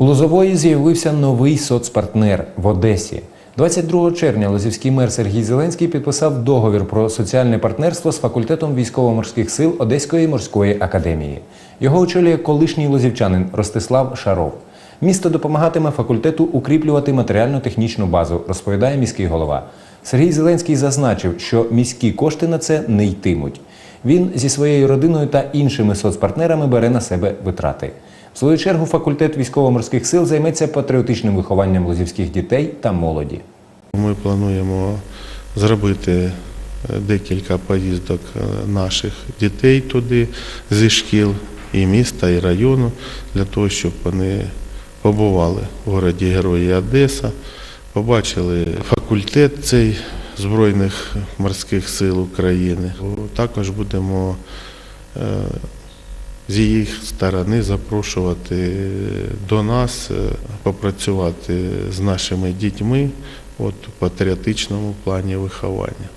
У Лозової з'явився новий соцпартнер в Одесі. 22 червня Лозівський мер Сергій Зеленський підписав договір про соціальне партнерство з факультетом військово-морських сил Одеської морської академії. Його очолює колишній лозівчанин Ростислав Шаров. Місто допомагатиме факультету укріплювати матеріально-технічну базу, розповідає міський голова. Сергій Зеленський зазначив, що міські кошти на це не йтимуть. Він зі своєю родиною та іншими соцпартнерами бере на себе витрати. Свою чергу факультет військово-морських сил займеться патріотичним вихованням лозівських дітей та молоді. Ми плануємо зробити е, декілька поїздок е, наших дітей туди зі шкіл і міста, і району, для того, щоб вони побували в городі Герої Одеса, побачили факультет цей Збройних морських сил України. Також будемо е, з їх сторони запрошувати до нас, е, попрацювати з нашими дітьми от, у патріотичному плані виховання.